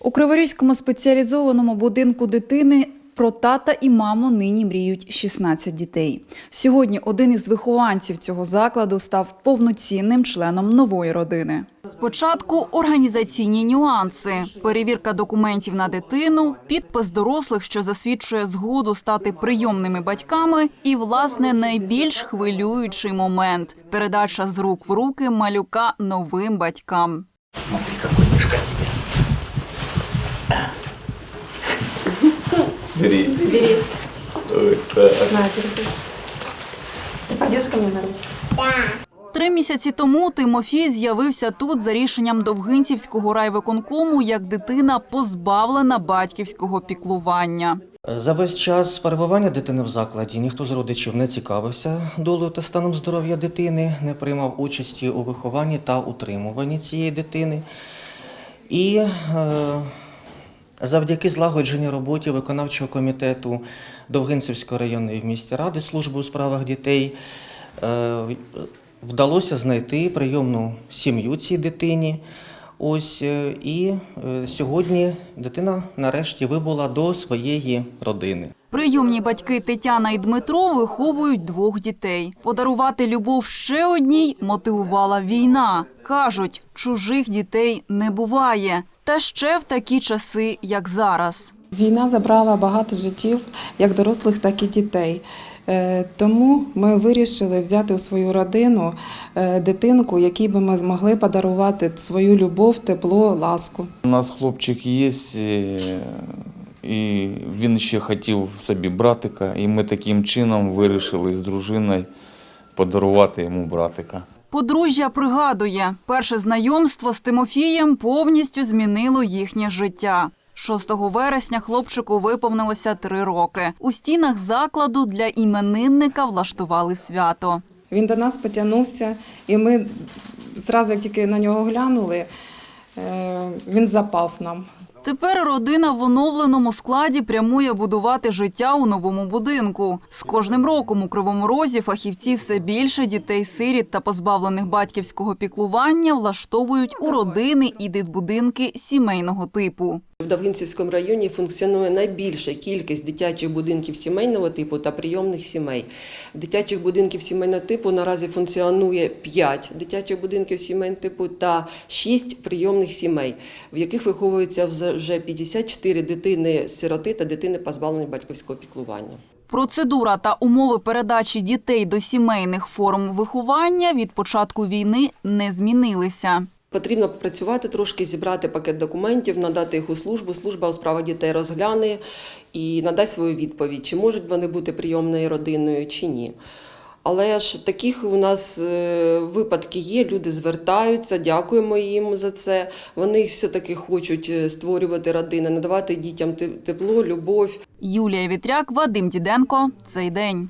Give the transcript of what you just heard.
У Криворізькому спеціалізованому будинку дитини про тата і маму нині мріють 16 дітей. Сьогодні один із вихованців цього закладу став повноцінним членом нової родини. Спочатку організаційні нюанси, перевірка документів на дитину, підпис дорослих, що засвідчує згоду стати прийомними батьками, і власне найбільш хвилюючий момент передача з рук в руки малюка новим батькам. Бери. Бери. Вот так. На, держи. Ты пойдешь ко мне на ручку? Три місяці тому Тимофій з'явився тут за рішенням Довгинцівського райвиконкому як дитина позбавлена батьківського піклування. За весь час перебування дитини в закладі ніхто з родичів не цікавився долею та станом здоров'я дитини, не приймав участі у вихованні та утримуванні цієї дитини. І е, завдяки злагодженій роботі виконавчого комітету Довгинцівської районної в місті ради служби у справах дітей е, вдалося знайти прийомну сім'ю цій дитині. Ось е, і е, сьогодні дитина нарешті вибула до своєї родини. Прийомні батьки Тетяна і Дмитро виховують двох дітей. Подарувати любов ще одній мотивувала війна. Кажуть, чужих дітей не буває. Та ще в такі часи, як зараз. Війна забрала багато життів, як дорослих, так і дітей. Е, Тому ми вирішили взяти у свою родину е, дитинку, якій би ми змогли подарувати свою любов, тепло, ласку. У нас хлопчик є, е, і він ще хотів собі братика, і ми таким чином вирішили з дружиною подарувати йому братика. Подружжя пригадує, перше знайомство з Тимофієм повністю змінило їхнє життя. 6 вересня хлопчику виповнилося три роки. У стінах закладу для іменинника влаштували свято. Він до нас потягнувся, і ми зразу, як тільки на нього глянули, е, він запав нам. Тепер родина в оновленому складі прямує будувати життя у новому будинку. З кожним роком у Кривому Розі фахівці все більше дітей-сиріт та позбавлених батьківського піклування влаштовують у родини і дитбудинки сімейного типу. В Давгинцівському районі функціонує найбільша кількість дитячих будинків сімейного типу та прийомних сімей. Дитячих будинків сімейного типу наразі функціонує 5 дитячих будинків сімейного типу та 6 прийомних сімей, в яких виховуються вже- вже 54 дитини-сироти та дитини позбавлені батьківського піклування. Процедура та умови передачі дітей до сімейних форм виховання від початку війни не змінилися. Потрібно попрацювати трошки, зібрати пакет документів, надати їх у службу. Служба у справах дітей розгляне і надасть свою відповідь, чи можуть вони бути прийомною родиною, чи ні. Але ж таких у нас е, випадки є. Люди звертаються, дякуємо їм за це. Вони все-таки хочуть е, створювати родини, надавати дітям тепло, любов. Юлія Вітряк, Вадим Діденко. Цей день.